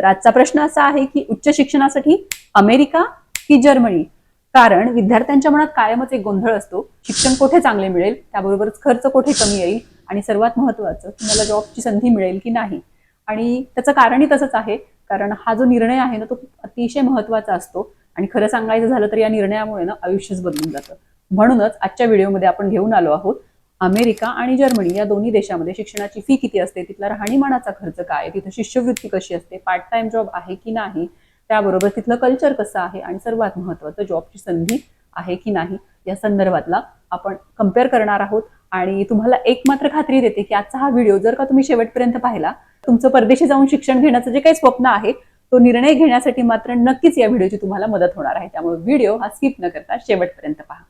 तर आजचा प्रश्न असा आहे की उच्च शिक्षणासाठी अमेरिका की जर्मनी? कारण विद्यार्थ्यांच्या मनात कायमच एक गोंधळ असतो. शिक्षण कुठे चांगले मिळेल? त्याबरोबरच खर्च कुठे कमी येईल? आणि सर्वात महत्वाचं तुम्हाला जॉबची संधी मिळेल की नाही? आणि त्याचं कारणही तसंच आहे. कारण हा जो निर्णय आहे ना तो अतिशय महत्त्वाचा असतो. आणि खरं सांगायचं झालं तर या निर्णयामुळे ना आयुष्यच बदलून जातं. म्हणूनच आजच्या व्हिडिओमध्ये आपण घेऊन आलो आहोत. अमेरिका आणि जर्मनी या दोन्ही देशामध्ये शिक्षणाची फी किती असते? तिथला राहणीमानाचा खर्च काय तिथं शिष्यवृत्ती कशी असते? पार्ट टाइम जॉब आहे की नाही? त्याबरोबर तिथलं कल्चर कसं आहे? आणि सर्वात महत्वाचं जॉबची संधी आहे की नाही? या संदर्भातला आपण कंपेअर करणार आहोत. आणि तुम्हाला एक मात्र खात्री देते की आजचा हा व्हिडिओ जर का तुम्ही शेवटपर्यंत पाहिला तुमचं परदेशी जाऊन शिक्षण घेण्याचं जे काही स्वप्न आहे तो निर्णय घेण्यासाठी मात्र नक्कीच या व्हिडिओची तुम्हाला मदत होणार आहे. त्यामुळे व्हिडिओ हा स्किप न करता शेवटपर्यंत पहा.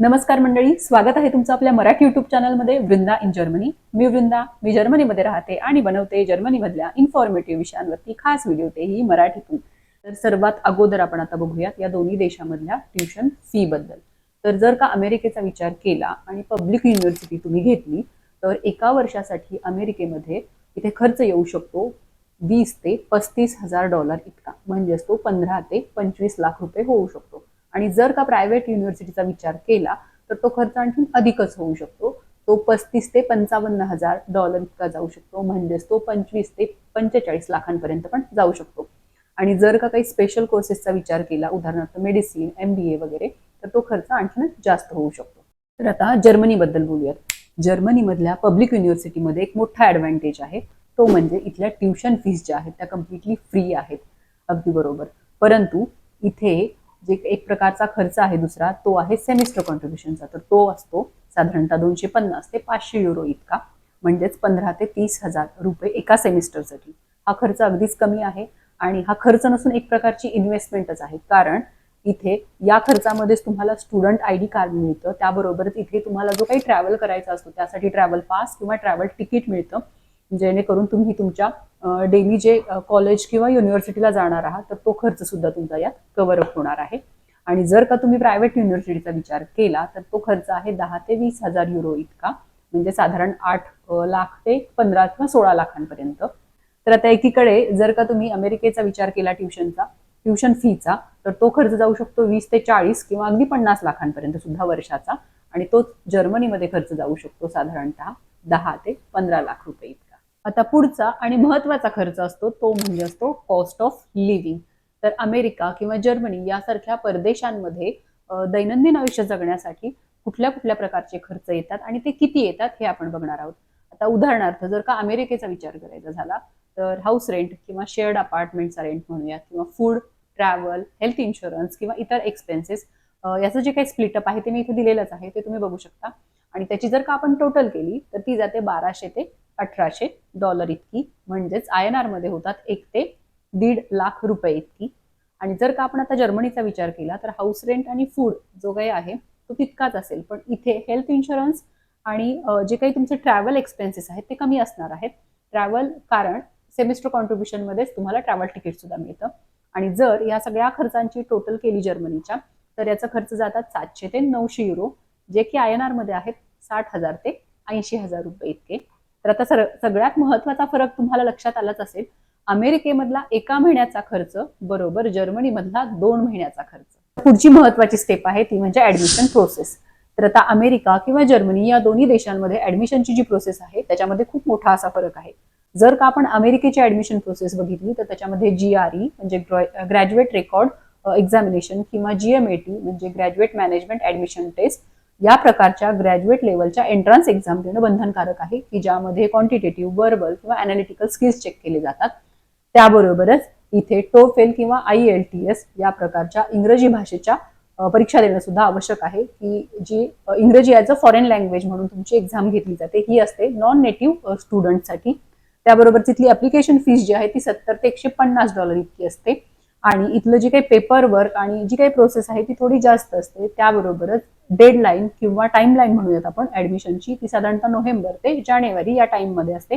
नमस्कार मंडळी स्वागत आहे तुमचं आपल्या मराठी युट्यूब चॅनलमध्ये वृंदा इन जर्मनी मी वृंदा मी जर्मनीमध्ये राहते आणि बनवते जर्मनीमधल्या इन्फॉर्मेटिव्ह विषयांवरती खास व्हिडिओ तेही मराठीतून. तर सर्वात अगोदर आपण आता बघूयात या दोन्ही देशामधल्या ट्युशन फी बद्दल. तर जर का अमेरिकेचा विचार केला आणि पब्लिक युनिव्हर्सिटी तुम्ही घेतली तर एका वर्षासाठी अमेरिकेमध्ये इथे खर्च येऊ शकतो वीस ते पस्तीस हजार डॉलर इतका. म्हणजेच तो पंधरा ते पंचवीस लाख रुपये होऊ शकतो. आणि जर का प्रायव्हेट युनिव्हर्सिटीचा विचार केला तर तो खर्च आणखी अधिकच होऊ शकतो. तो पस्तीस ते पंचावन्न हजार डॉलर इतका जाऊ शकतो. म्हणजेच तो पंचवीस ते पंचेचाळीस लाखांपर्यंत पण जाऊ शकतो. आणि जर का काही स्पेशल कोर्सेसचा विचार केला उदाहरणार्थ मेडिसिन एम बी ए वगैरे तर तो खर्च आणखीनच जास्त होऊ शकतो. तर आता जर्मनीबद्दल बोलूयात. जर्मनीमधल्या पब्लिक युनिव्हर्सिटीमध्ये एक मोठा ॲडव्हान्टेज आहे. तो म्हणजे इथल्या ट्युशन फीज ज्या आहेत त्या कम्प्लिटली फ्री आहेत. अगदी बरोबर. परंतु इथे जे एक प्रकारचा खर्च आहे दुसरा तो आहे सेमिस्टर कॉन्ट्रीब्युशनचा तर तो असतो साधारणतः दोनशे पन्नास ते पाचशे युरो इतका. म्हणजेच पंधरा ते तीस हजार रुपये एका सेमिस्टरसाठी हा खर्च अगदीच कमी आहे आणि हा खर्च नसून एक प्रकारची इन्व्हेस्टमेंटच आहे. कारण इथे या खर्चामध्येच तुम्हाला स्टुडंट आय डी कार्ड मिळतं. त्याबरोबरच इथे तुम्हाला जो काही ट्रॅव्हल करायचा असतो त्यासाठी ट्रॅव्हल पास किंवा ट्रॅव्हल तिकीट मिळतं. जेणेकरून तुम्ही तुमच्या डेली जे कॉलेज किंवा युनिव्हर्सिटीला जाणार आहात तर तो खर्च सुद्धा तुमचा यात कव्हर अप होणार आहे. आणि जर का तुम्ही प्रायव्हेट युनिव्हर्सिटीचा विचार केला तर तो खर्च आहे दहा ते वीस हजार युरो इतका. म्हणजे साधारण आठ लाख ते पंधरा किंवा सोळा लाखांपर्यंत. तर आता एकीकडे जर का तुम्ही अमेरिकेचा विचार केला ट्युशनचा ट्युशन फीचा तर तो खर्च जाऊ शकतो वीस ते चाळीस किंवा अगदी पन्नास लाखांपर्यंत सुद्धा वर्षाचा. आणि तोच जर्मनीमध्ये खर्च जाऊ शकतो साधारणतः दहा ते पंधरा लाख रुपये इतका. आता पुढचा आणि महत्त्वाचा खर्च असतो तो म्हणजे असतो कॉस्ट ऑफ लिव्हिंग तर अमेरिका किंवा जर्मनी यासारख्या परदेशांमध्ये दैनंदिन आयुष्य जगण्यासाठी कुठल्या कुठल्या प्रकारचे खर्च येतात आणि ते किती येतात हे आपण बघणार आहोत. आता उदाहरणार्थ जर का अमेरिकेचा विचार करायचा झाला तर हाऊस रेंट किंवा शेअर्ड अपार्टमेंटचा रेंट म्हणूया किंवा फूड ट्रॅव्हल हेल्थ इन्शुरन्स किंवा इतर एक्सपेन्सेस याचं जे काही स्प्लिटअप आहे ते मी इथे दिलेलंच आहे ते तुम्ही बघू शकता. आणि त्याची जर का आपण टोटल केली तर ती जाते बाराशे ते अठराशे डॉलर इतकी. म्हणजेच आय एन आरमध्ये होतात एक ते दीड लाख रुपये इतकी. आणि जर का आपण आता जर्मनीचा विचार केला तर हाऊस रेंट आणि फूड जो काही आहे तो तितकाच असेल. पण इथे हेल्थ इन्शुरन्स आणि जे काही तुमचे ट्रॅव्हल एक्सपेन्सेस आहेत ते कमी असणार आहेत. ट्रॅव्हल कारण सेमिस्टर कॉन्ट्रीब्युशनमध्येच तुम्हाला ट्रॅव्हल तिकीट सुद्धा मिळतं. आणि जर या सगळ्या खर्चांची टोटल केली जर्मनीच्या तर याचा खर्च जातात सातशे ते नऊशे युरो जे की आय एन आरमध्ये आहेत साठ हजार ते ऐंशी हजार रुपये इतके. तर आता सर सगळ्यात महत्त्वाचा फरक तुम्हाला लक्षात आलाच असेल अमेरिकेमधला एका महिन्याचा खर्च बरोबर जर्मनीमधला दोन महिन्याचा खर्च. पुढची महत्वाची स्टेप आहे ती म्हणजे ऍडमिशन प्रोसेस तर आता अमेरिका किंवा जर्मनी या दोन्ही देशांमध्ये ऍडमिशनची जी प्रोसेस आहे त्याच्यामध्ये खूप मोठा असा फरक आहे. जर का आपण अमेरिकेची ऍडमिशन प्रोसेस बघितली तर त्याच्यामध्ये जी आर ई म्हणजे ग्रॅज्युएट रेकॉर्ड एक्झामिनेशन किंवा जीएमएटी म्हणजे ग्रॅज्युएट मॅनेजमेंट ऍडमिशन टेस्ट या प्रकारच्या ग्रॅज्युएट लेवलच्या एंट्रन्स एक्झाम देणं बंधनकारक आहे की ज्यामध्ये क्वांटिटेटिव्ह वर्बल किंवा अनालिटिकल स्किल्स चेक केले जातात. त्याबरोबरच इथे टोफेल किंवा आय एल टी एस या प्रकारच्या इंग्रजी भाषेच्या परीक्षा देणं सुद्धा आवश्यक आहे की जी इंग्रजी ॲज अ फॉरेन लँग्वेज म्हणून तुमची एक्झाम घेतली जाते ही असते नॉन नेटिव्ह स्टुडंटसाठी त्याबरोबर तिथली अप्लिकेशन फीस जी आहे ती सत्तर ते एकशे पन्नास डॉलर इतकी असते. आणि इथलं जे काही पेपर वर्क आणि जी काही प्रोसेस आहे ती थोडी जास्त असते त्याबरोबरच डेडलाईन किंवा टाइमलाईन म्हणूयात आपण ऍडमिशनची ती साधारणतः नोव्हेंबर ते जानेवारी या टाइममध्ये असते.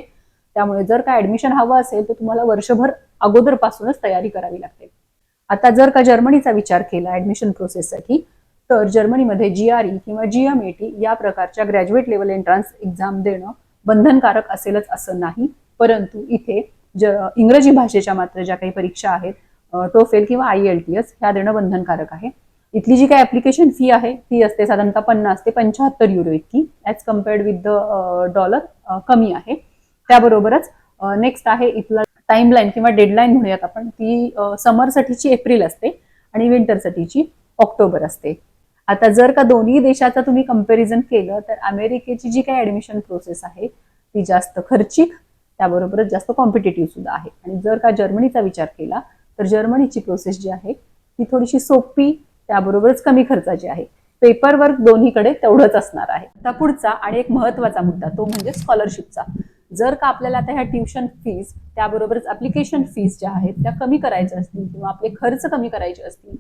त्यामुळे जर का ऍडमिशन हवं असेल तर तुम्हाला वर्षभर अगोदरपासूनच तयारी करावी लागते. आता जर का जर्मनीचा विचार केला ऍडमिशन प्रोसेससाठी तर जर्मनीमध्ये जी आर ई किंवा जीएमएटी या प्रकारच्या ग्रॅज्युएट लेवल एंट्रान्स एक्झाम देणं बंधनकारक असेलच असं नाही. परंतु इथे ज इंग्रजी भाषेच्या मात्र ज्या काही परीक्षा आहेत टोफेल किंवा आय एल टी एस ह्या देणं बंधनकारक आहे. इथली जी काही ऍप्लिकेशन फी आहे ती असते साधारणतः पन्नास ते पंच्याहत्तर युरो इतकी as compared with the dollar कमी आहे. त्याबरोबरच नेक्स्ट आहे इथला टाईमलाईन किंवा डेडलाईन म्हणूयात आपण. ती समरसाठीची एप्रिल असते आणि विंटरसाठीची ऑक्टोबर असते. आता जर का दोन्ही देशाचं तुम्ही कंपॅरिझन केलं तर अमेरिकेची जी काही ऍडमिशन प्रोसेस आहे ती जास्त खर्चिक त्याबरोबरच जास्त कॉम्पिटेटिव्ह सुद्धा आहे. आणि जर का जर्मनीचा विचार केला तर जर्मनीची प्रोसेस जी आहे ती थोडीशी सोपी त्याबरोबरच कमी खर्चाची आहे. पेपर वर्क दोन्हीकडे तेवढंच असणार आहे. आता पुढचा आणि एक महत्त्वाचा मुद्दा तो म्हणजे स्कॉलरशिपचा जर का आपल्याला आता ह्या ट्युशन फीज त्याबरोबरच अप्लिकेशन फीज ज्या आहेत त्या कमी करायच्या असतील किंवा आपले खर्च कमी करायचे असतील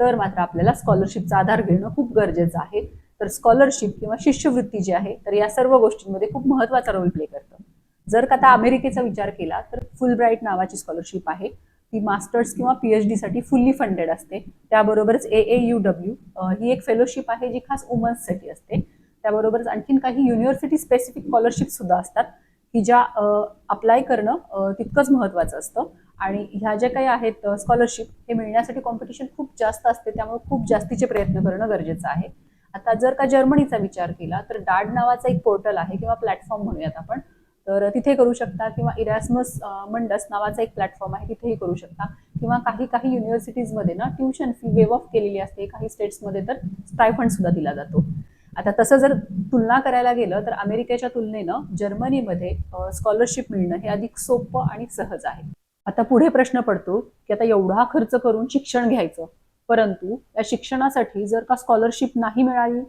तर मात्र आपल्याला स्कॉलरशिपचा आधार घेणं खूप गरजेचं आहे. तर स्कॉलरशिप किंवा शिष्यवृत्ती जी आहे तर या सर्व गोष्टींमध्ये खूप महत्त्वाचा रोल प्ले करतं. जर का आता अमेरिकेचा विचार केला तर फुल ब्राईट नावाची स्कॉलरशिप आहे. ती मास्टर्स किंवा पी एच डीसाठी फुल्ली फंडेड असते. त्याबरोबरच ए ए यू डब्ल्यू ही एक फेलोशिप आहे जी खास वुमन्ससाठी असते. त्याबरोबरच आणखीन काही युनिव्हर्सिटी स्पेसिफिक स्कॉलरशिप सुद्धा असतात की ज्या अप्लाय करणं तितकंच महत्वाचं असतं. आणि ह्या ज्या काही आहेत स्कॉलरशिप हे मिळण्यासाठी कॉम्पिटिशन खूप जास्त असते त्यामुळे खूप जास्तीचे प्रयत्न करणं गरजेचं आहे. आता जर का जर्मनीचा विचार केला तर डाड नावाचा एक पोर्टल आहे किंवा प्लॅटफॉर्म म्हणूयात आपण. तर तिथे करू शकता किंवा इरॅस्मस मंडस नावाचा एक प्लॅटफॉर्म आहे तिथेही करू शकता. किंवा काही काही युनिव्हर्सिटीजमध्ये ना ट्युशन फी वेव ऑफ केलेली असते. काही स्टेट्समध्ये तर स्टायफंड सुद्धा दिला जातो. आता तसं जर तुलना करायला गेलं तर अमेरिकेच्या तुलनेनं जर्मनीमध्ये स्कॉलरशिप मिळणं हे अधिक सोपं आणि सहज आहे. आता पुढे प्रश्न पडतो की आता एवढा खर्च करून शिक्षण घ्यायचं परंतु या शिक्षणासाठी जर का स्कॉलरशिप नाही मिळाली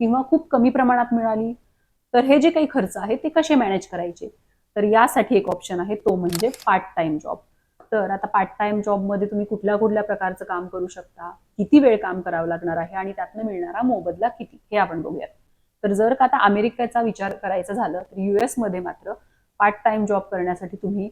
किंवा खूप कमी प्रमाणात मिळाली तर हे जे काही खर्च आहे ते कसे मॅनेज करायचे? तर यासाठी एक ऑप्शन आहे तो म्हणजे पार्ट टाइम जॉब तर आता पार्ट टाइम जॉबमध्ये तुम्ही कुठल्या कुठल्या प्रकारचं काम करू शकता किती वेळ काम करावं लागणार आहे आणि त्यातनं मिळणारा मोबदला किती हे आपण बघूयात. तर जर का आता अमेरिकेचा विचार करायचा झालं तर युएसमध्ये मात्र पार्ट टाइम जॉब करण्यासाठी तुम्ही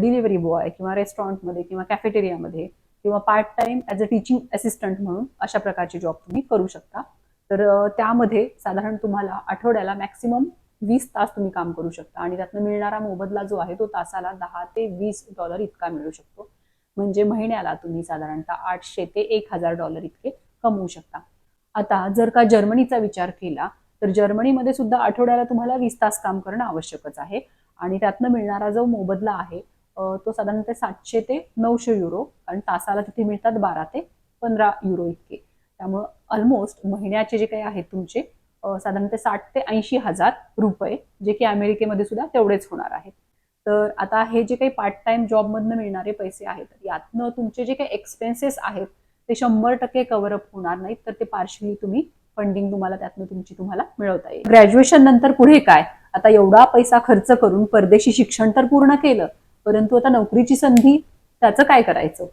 डिलिव्हरी बॉय किंवा रेस्टॉरंटमध्ये किंवा कॅफेटेरियामध्ये किंवा part time as a teaching assistant म्हणून अशा प्रकारचे जॉब तुम्ही करू शकता. तर त्यामध्ये साधारण तुम्हाला आठवड्याला मॅक्सिमम वीस तास तुम्ही काम करू शकता आणि त्यातनं मिळणारा मोबदला जो आहे तो तासाला दहा ते वीस डॉलर इतका मिळू शकतो. म्हणजे महिन्याला तुम्ही साधारणतः आठशे ते एक हजार डॉलर इतके कमवू शकता. आता जर का जर्मनीचा विचार केला तर जर्मनीमध्ये सुद्धा आठवड्याला तुम्हाला वीस तास काम करणं आवश्यकच आहे आणि त्यातनं मिळणारा जो मोबदला आहे तो साधारणतः सातशे ते नऊशे युरो आणि तासाला तिथे मिळतात बारा ते पंधरा युरो इतके. त्यामुळं ऑलमोस्ट महिन्याचे जे काही आहेत तुमचे साधारणतः साठ ते ऐंशी हजार रुपये जे की अमेरिकेमध्ये सुद्धा तेवढेच होणार आहेत. तर आता हे जे काही पार्ट टाइम जॉबमधनं मिळणारे पैसे आहेत यातनं तुमचे जे काही एक्सपेन्सेस आहेत ते शंभर टक्के कव्हरअप होणार नाहीत तर ते पार्शली तुम्ही फंडिंग तुम्हाला त्यातनं तुमची तुम्हाला मिळवता येईल. ग्रॅज्युएशन नंतर पुढे काय? आता एवढा पैसा खर्च करून परदेशी शिक्षण तर पूर्ण केलं परंतु आता नोकरीची संधी त्याचं काय करायचं?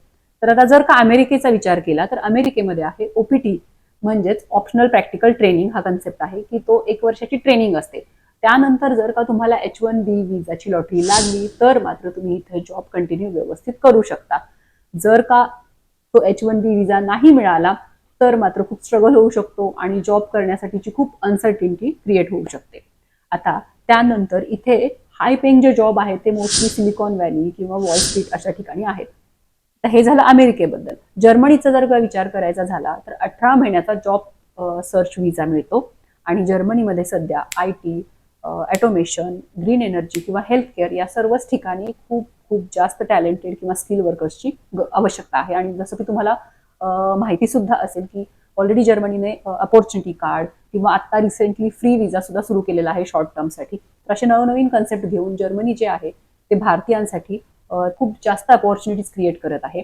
तर आता जर का अमेरिकेचा विचार केला तर अमेरिकेमध्ये आहे ओपीटी म्हणजेच ऑप्शनल प्रॅक्टिकल ट्रेनिंग हा कन्सेप्ट आहे की तो एक वर्षाची ट्रेनिंग असते. त्यानंतर जर का तुम्हाला एच वन बी विजाची लॉटरी लागली तर मात्र तुम्ही इथे जॉब कंटिन्यू व्यवस्थित करू शकता. जर का तो एच वन बी विजा नाही मिळाला तर मात्र खूप स्ट्रगल होऊ शकतो आणि जॉब करण्यासाठीची खूप अनसर्टिनिटी क्रिएट होऊ शकते. आता त्यानंतर इथे हाय पेइंग जे जॉब आहेत ते मोस्टली सिलिकॉन व्हॅली किंवा वॉल स्ट्रीट अशा ठिकाणी आहेत. तर हे झालं अमेरिकेबद्दल. जर्मनीचा जर का विचार करायचा झाला तर अठरा महिन्याचा जॉब सर्च विजा मिळतो. आणि जर्मनीमध्ये सध्या I T automation green energy किंवा हेल्थ केअर या सर्वच ठिकाणी खूप खूप जास्त टॅलेंटेड किंवा स्किल वर्कर्सची आवश्यकता आहे. आणि जसं की तुम्हाला माहिती सुद्धा असेल की ऑलरेडी जर्मनीने अपॉर्च्युनिटी कार्ड किंवा आता रिसेंटली फ्री विजा सुद्धा सुरू केलेला आहे शॉर्ट टर्मसाठी तर असे नवनवीन कन्सेप्ट घेऊन जर्मनी जे आहे ते भारतीयांसाठी खूप जास्त अपॉर्च्युनिटीज क्रिएट करत आहे.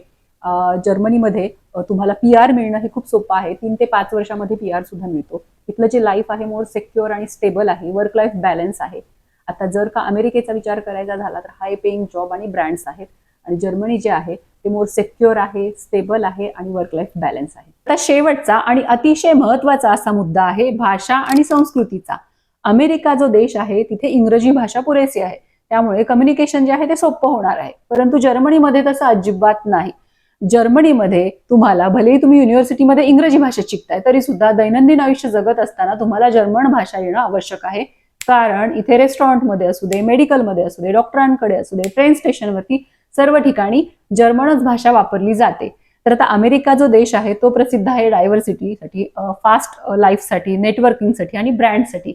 जर्मनीमध्ये तुम्हाला पी आर मिळणं हे खूप सोपं आहे. तीन ते पाच वर्षामध्ये पी आर सुद्धा मिळतो. इथलं जे लाईफ आहे मोर सेक्युअर आणि स्टेबल आहे वर्क लाईफ बॅलन्स आहे. आता जर का अमेरिकेचा विचार करायचा झाला तर हाय पेइंग जॉब आणि ब्रँड्स आहेत. आणि जर्मनी जे आहे ते मोर सेक्युअर आहे स्टेबल आहे आणि वर्क लाईफ बॅलन्स आहे. आता शेवटचा आणि अतिशय महत्त्वाचा असा मुद्दा आहे भाषा आणि संस्कृतीचा. अमेरिका जो देश आहे तिथे इंग्रजी भाषा पुरेसी आहे. त्यामुळे कम्युनिकेशन जे आहे ते सोपं होणार आहे. परंतु जर्मनीमध्ये तसं अजिबात नाही. जर्मनीमध्ये तुम्हाला भलेही तुम्ही युनिव्हर्सिटीमध्ये इंग्रजी भाषा शिकताय तरी सुद्धा दैनंदिन आयुष्य जगत असताना तुम्हाला जर्मन भाषा येणं आवश्यक आहे. कारण इथे रेस्टॉरंटमध्ये असू दे मेडिकलमध्ये असू दे डॉक्टरांकडे असू दे ट्रेन स्टेशनवरती सर्व ठिकाणी जर्मनच भाषा वापरली जाते. तर आता अमेरिका जो देश आहे तो प्रसिद्ध आहे डायव्हर्सिटीसाठी फास्ट लाईफसाठी नेटवर्किंगसाठी आणि ब्रँडसाठी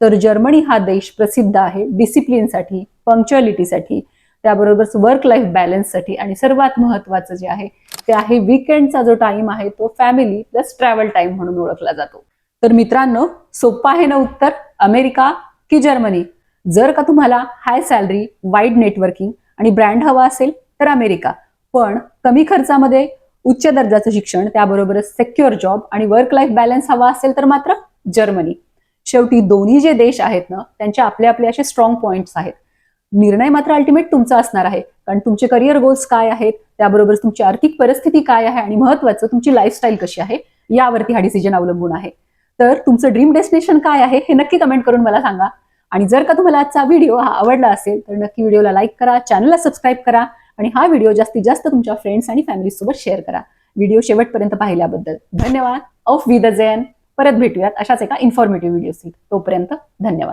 तर जर्मनी हा देश प्रसिद्ध आहे डिसिप्लिनसाठी पंक्च्युअलिटीसाठी त्याबरोबरच वर्क लाईफ बॅलन्ससाठी आणि सर्वात महत्वाचं जे आहे ते आहे विकेंडचा जो टाइम आहे तो फॅमिली प्लस ट्रॅव्हल टाइम म्हणून ओळखला जातो. तर मित्रांनो सोपं आहे ना उत्तर? अमेरिका की जर्मनी? जर का तुम्हाला हाय सॅलरी वाईड नेटवर्किंग आणि ब्रँड हवा असेल तर अमेरिका. पण कमी खर्चामध्ये उच्च दर्जाचं शिक्षण त्याबरोबरच सेक्युअर जॉब आणि वर्क लाईफ बॅलन्स हवा असेल तर मात्र जर्मनी. शेवटी दोन्ही जे देश आहेत ना त्यांचे आपले आपले असे स्ट्रॉंग पॉइंट्स आहेत. निर्णय मात्र अल्टिमेट तुमचा असणार आहे. कारण तुमचे करिअर गोल्स काय आहेत त्याबरोबर तुमची आर्थिक परिस्थिती काय आहे आणि महत्वाचं तुमची लाईफस्टाईल कशी आहे यावरती हा डिसिजन अवलंबून आहे. तर तुमचं ड्रीम डेस्टिनेशन काय आहे हे नक्की कमेंट करून मला सांगा. आणि जर का तुम्हाला आजचा व्हिडिओ हा आवडला असेल तर नक्की व्हिडिओला लाईक करा चॅनलला सबस्क्राईब करा आणि हा व्हिडिओ जास्तीत जास्त तुमच्या फ्रेंड्स आणि फॅमिलीसोबत शेअर करा. व्हिडिओ शेवटपर्यंत पाहिल्याबद्दल धन्यवाद. ऑफ विद जैन परत भेटूयात अशाच एका इन्फॉर्मेटिव्ह व्हिडिओ तोपर्यंत धन्यवाद.